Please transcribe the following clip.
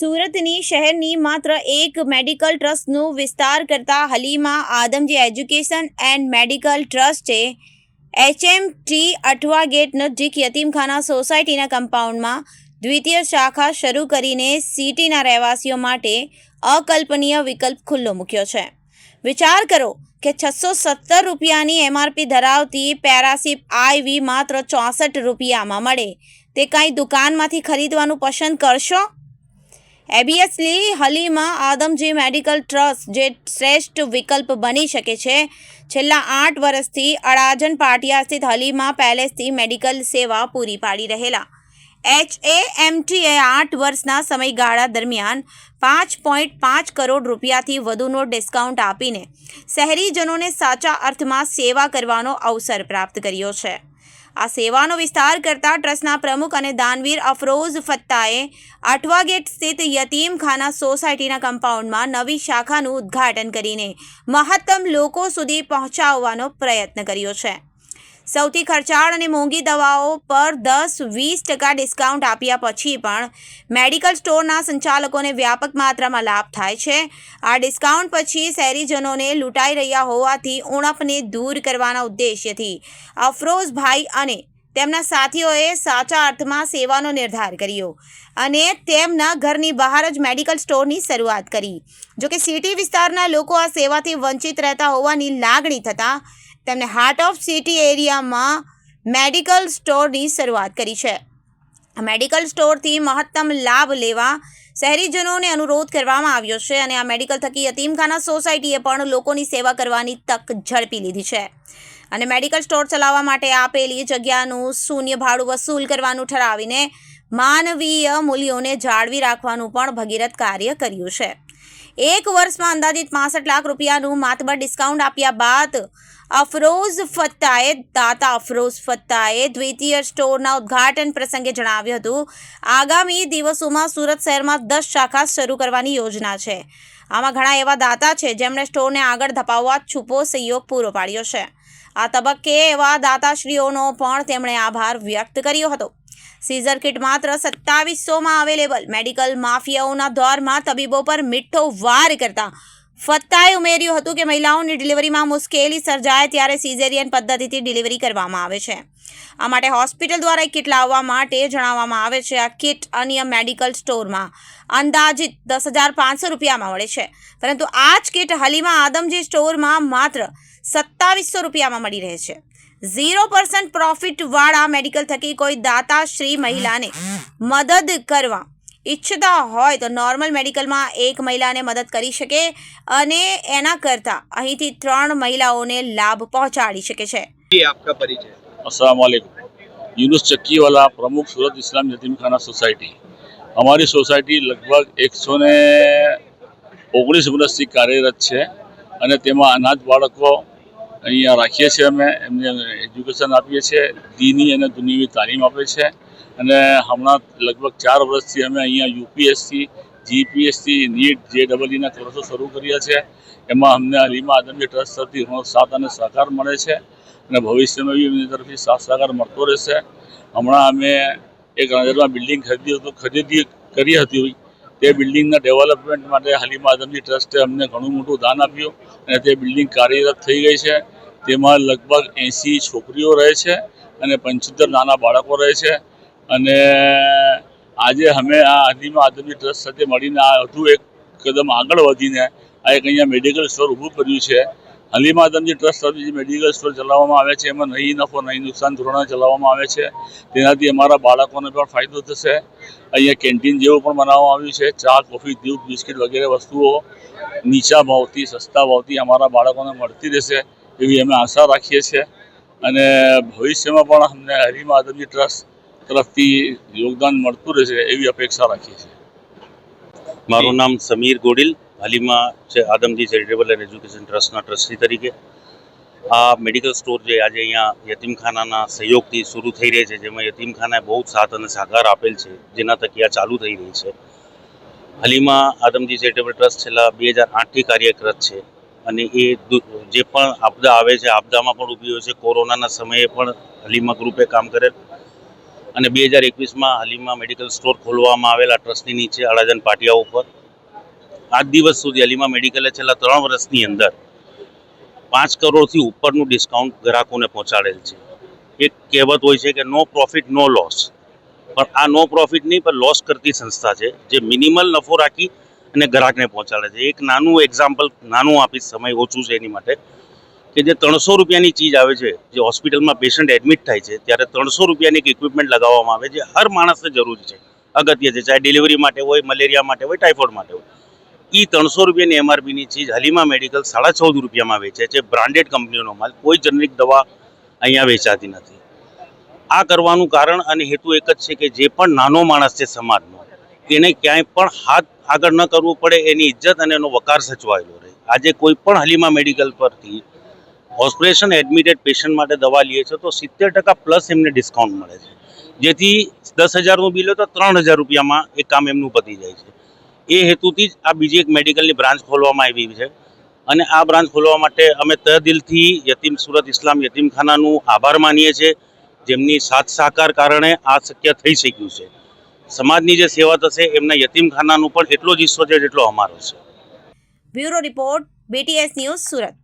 સુરતની શહેરની માત્ર એક મેડિકલ ટ્રસ્ટનું વિસ્તાર કરતા Halima Adamji education and medical ટ્રસ્ટે HMT Athwa gate નજીક યતીમખાના સોસાયટીના કમ્પાઉન્ડમાં દ્વિતીય શાખા શરૂ કરીને સિટીના રહેવાસીઓ માટે અકલ્પનીય વિકલ્પ ખુલ્લો મૂક્યો છે. વિચાર કરો કે છસો સત્તર રૂપિયાની એમઆરપી ધરાવતી પેરાસિપ આઈવી માત્ર ચોસઠ રૂપિયામાં મળે. તે કાંઈ દુકાનમાંથી ખરીદવાનું પસંદ કરશો? એબિયસલી હલીમાં આદમજી મેડિકલ ટ્રસ્ટ જે શ્રેષ્ઠ વિકલ્પ બની શકે છે. છેલ્લા આઠ વર્ષથી અડાજન પાટિયા સ્થિત હલીમાં પેલેસથી મેડિકલ સેવા પૂરી પાડી રહેલા. એચ એ એમટીએ આઠ વર્ષના સમયગાળા દરમિયાન પાંચ પોઈન્ટ પાંચ કરોડ રૂપિયાથી વધુનો ડિસ્કાઉન્ટ આપીને શહેરીજનોને સાચા અર્થમાં સેવા કરવાનો અવસર પ્રાપ્ત કર્યો છે. આ સેવાનો વિસ્તાર કરતા ટ્રસ્ટના પ્રમુખ અને દાનવીર અફરોઝ ફત્તાએ અઠવા ગેટ સ્થિત યતીમખાના સોસાયટીના કમ્પાઉન્ડમાં નવી શાખાનું ઉદ્ઘાટન કરીને મહત્તમ લોકો સુધી પહોંચાડવાનો પ્રયત્ન કર્યો છે. સૌથી ખર્ચાળ અને મોંઘી દવાઓ પર દસ વીસ ટકા ડિસ્કાઉન્ટ આપ્યા પછી પણ મેડિકલ સ્ટોરના સંચાલકોને વ્યાપક માત્રામાં લાભ થાય છે. આ ડિસ્કાઉન્ટ પછી શહેરીજનોને લૂંટાઈ રહ્યા હોવાથી ઉણપને દૂર કરવાના ઉદ્દેશ્યથી અફરોઝભાઈ અને તેમના સાથીઓએ સાચા અર્થમાં સેવાનો નિર્ધાર કર્યો અને તેમના ઘરની બહાર જ મેડિકલ સ્ટોરની શરૂઆત કરી. જોકે સિટી વિસ્તારના લોકો આ સેવાથી વંચિત રહેતા હોવાની લાગણી થતાં તેમણે હાર્ટ ઓફ સિટી એરિયામાં મેડિકલ સ્ટોરની શરૂઆત કરી છે. આ મેડિકલ સ્ટોરથી મહત્તમ લાભ લેવા શહેરીજનોને અનુરોધ કરવામાં આવ્યો છે અને આ મેડિકલ થકી યતીમખાના સોસાયટીએ પણ લોકોની સેવા કરવાની તક ઝડપી લીધી છે. અને મેડિકલ સ્ટોર ચલાવવા માટે આપેલી જગ્યાનું શૂન્ય ભાડું વસૂલ કરવાનું ઠરાવીને માનવીય મૂલ્યોને જાળવી રાખવાનું પણ ભગીરથ કાર્ય કર્યું છે. એક વર્ષમાં અંદાજિત પાસઠ લાખ રૂપિયાનું માતબર ડિસ્કાઉન્ટ આપ્યા બાદ અફરોઝ ફત્તાએ, દાતા અફરોઝ ફત્તાએ દ્વિતીય સ્ટોરના ઉદ્ઘાટન પ્રસંગે જણાવ્યું હતું, આગામી દિવસોમાં સુરત શહેરમાં દસ શાખા શરૂ કરવાની યોજના છે. આમાં ઘણા એવા દાતા છે જેમણે સ્ટોરને આગળ ધપાવવા છૂપો સહયોગ પૂરો પાડ્યો છે. આ તબક્કે એવા દાતાશ્રીઓનો પણ તેમણે આભાર વ્યક્ત કર્યો હતો. સીઝર કિટ માત્ર સત્તાવીસોમાં અવેલેબલ, મેડિકલ માફિયાઓના દોરમાં તબીબો પર મીઠો વાર કરતા ફત્તાએ ઉમેર્યું હતું કે મહિલાઓની ડિલિવરીમાં મુશ્કેલી સર્જાય ત્યારે સિઝેરિયન પદ્ધતિથી ડિલિવરી કરવામાં આવે છે. આ માટે હોસ્પિટલ દ્વારા કિટ લાવવા માટે જણાવવામાં આવે છે. આ કિટ અન્ય મેડિકલ સ્ટોરમાં અંદાજિત દસ હજાર પાંચસો રૂપિયામાં મળે છે. પરંતુ આ જ કિટ હલીમા આદમજી સ્ટોરમાં માત્ર સત્તાવીસો રૂપિયામાં મળી રહે છે. ઝીરો પર્સન્ટ પ્રોફિટવાળા મેડિકલ થકી કોઈ દાતાશ્રી મહિલાને મદદ કરવા ઈચ્છતા હોય તો નોર્મલ મેડિકલમાં એક મહિલાને મદદ કરી શકે અને એના કરતાં અહીંથી ત્રણ મહિલાઓને લાભ પહોંચાડી શકે છે ये आपका परिचय अस्सलाम वालेकुम यूनुस चक्की वाला प्रमुख सूरत इस्लाम यतीम खाना सोसाइटी અમારી સોસાયટી લગભગ એકસો ને ઓગણીસ વર્ષથી કાર્યરત છે અને તેમાં અનાથ બાળકો અહીંયા રાખીએ છીએ અમે એમને એજ્યુકેશન આપીએ છીએ દીની અને દુનિયાવી તાલીમ આપે છે અને હમણાં લગભગ ચાર વર્ષથી અમે અહીંયા યુપીએસસી, જીપીએસસી, નીટ જે ડબલઈના કોર્સો શરૂ કર્યા છે. એમાં અમને અલીમા આદમી ટ્રસ્ટ તરફથી ઘણો સાથ અને સહકાર મળે છે. અને ભવિષ્યમાં બી એમની તરફથી સાથ સહકાર મળતો રહેશે. હમણાં અમે એક નજરમાં બિલ્ડિંગ ખરીદી હતું, ખરીદી કરી હતી. તે બિલ્ડિંગના ડેવલપમેન્ટ માટે હલીમા આદમજી ટ્રસ્ટે અમને ઘણું મોટું દાન આપ્યું અને તે બિલ્ડિંગ કાર્યરત થઈ ગઈ છે. તેમાં લગભગ એંસી છોકરીઓ રહે છે અને પંચોતેર નાના બાળકો રહે છે. અને આજે અમે આ અનિમા આદમી ટ્રસ્ટ સાથે મળીને આ વધુ એક કદમ આગળ વધીને આ એક અહીંયા મેડિકલ સ્ટોર ઊભું કર્યું છે. હલીમા આદમજી ટ્રસ્ટ તરફથી જે મેડિકલ સ્ટોર ચલાવવામાં આવે છે, એમાં નહીં નફો, નહીં નુકસાન ધોરણે ચલાવવામાં આવે છે. તેનાથી અમારા બાળકોને પણ ફાયદો થશે. અહીંયા કેન્ટીન જેવું પણ બનાવવામાં આવ્યું છે. ચા, કોફી, દૂધ, બિસ્કિટ વગેરે વસ્તુઓ નીચા ભાવથી, સસ્તા ભાવથી અમારા બાળકોને મળતી રહેશે એવી અમે આશા રાખીએ છીએ. અને ભવિષ્યમાં પણ અમને હલીમા આદમજી ટ્રસ્ટ તરફથી યોગદાન મળતું રહેશે એવી અપેક્ષા રાખીએ છીએ. મારું નામ સમીર ગોડિલ, હાલીમાં છે આદમજી ચેરિટેબલ એન્ડ એજ્યુકેશન ટ્રસ્ટના ટ્રસ્ટી તરીકે. આ મેડિકલ સ્ટોર જે આજે અહીંયા યતીમખાનાના સહયોગથી શરૂ થઈ રહી છે, જેમાં યતીમખાનાએ બહુ જ સાથ અને સહકાર આપેલ છે, જેના તકી આ ચાલુ થઈ રહી છે. હાલીમાં આદમજી ચેરિટેબલ ટ્રસ્ટ છેલ્લા બે હજાર આઠથી કાર્યરત છે અને એ જે પણ આપદા આવે છે, આપદામાં પણ ઊભી હોય છે, કોરોનાના સમયે પણ હાલીમાં ગ્રુપે કામ કરેલ. અને બે હજાર એકવીસમાં હાલીમાં મેડિકલ સ્ટોર ખોલવામાં આવેલા ટ્રસ્ટની નીચે અડાજન પાટિયા ઉપર. આજ દિવસ સુધી હલીમા મેડિકલે છેલ્લા ત્રણ વર્ષની અંદર પાંચ કરોડથી ઉપરનું ડિસ્કાઉન્ટ ગ્રાહકોને પહોંચાડેલ છે. એક કહેવત હોય છે કે નો પ્રોફિટ નો લોસ પણ આ નો પ્રોફિટ નહીં, પણ લોસ કરતી સંસ્થા છે, જે મિનિમલ નફો રાખી અને ગ્રાહકને પહોંચાડે છે. એક નાનું એક્ઝામ્પલ નાનું આપીશ સમય ઓછું છે એની માટે. કે જે ત્રણસો રૂપિયાની ચીજ આવે છે, જે હોસ્પિટલમાં પેશન્ટ એડમિટ થાય છે, ત્યારે ત્રણસો રૂપિયાની એક ઇક્વિપમેન્ટ લગાવવામાં આવે છે. હર માણસને જરૂરી છે. અગત્ય છે, ચાહે ડિલિવરી માટે હોય મલેરિયા માટે હોય ટાઇફોઇડ માટે હોય. એ ત્રણસો રૂપિયાની એમઆરપીની ચીજ હલીમા મેડિકલ સાડા ચૌદ રૂપિયામાં વેચે છે. બ્રાન્ડેડ કંપનીઓનો માલ, કોઈ જનરિક દવા અહીંયા વેચાતી નથી. આ કરવાનું કારણ અને હેતુ એક જ છે કે જે પણ નાનો માણસ છે સમાજનો, એને ક્યાંય પણ હાથ આગળ ન કરવું પડે, એની ઇજ્જત અને એનો વકાર સચવાયેલો રહે. આજે કોઈ પણ હલીમા મેડિકલ પરથી ઓપરેશન એડમિટેડ પેશન્ટ માટે દવા લઈએ છીએ તો સિત્તેર ટકા પ્લસ એમને ડિસ્કાઉન્ટ મળે છે. જેથી દસ હજારનું બિલ તો ત્રણ હજાર રૂપિયામાં એ કામ એમનું પતી જાય છે. એ હેતુથી જ આ બીજી એક મેડિકલની બ્રાન્ચ ખોલવામાં આવી છે. અને આ બ્રાન્ચ ખોલવા માટે અમે તહદિલથી યતીમ સુરત ઇસ્લામ યતીમખાનાનું આભાર માનીએ છીએ. જેમની સાથ સહકાર કારણે આ શક્ય થઈ શક્યું છે. સમાજની જે સેવા થશે, એમના યતીમખાનાનું પણ એટલો જ હિસ્સો છે જેટલો અમારો છે. Bureau report BTS news Surat.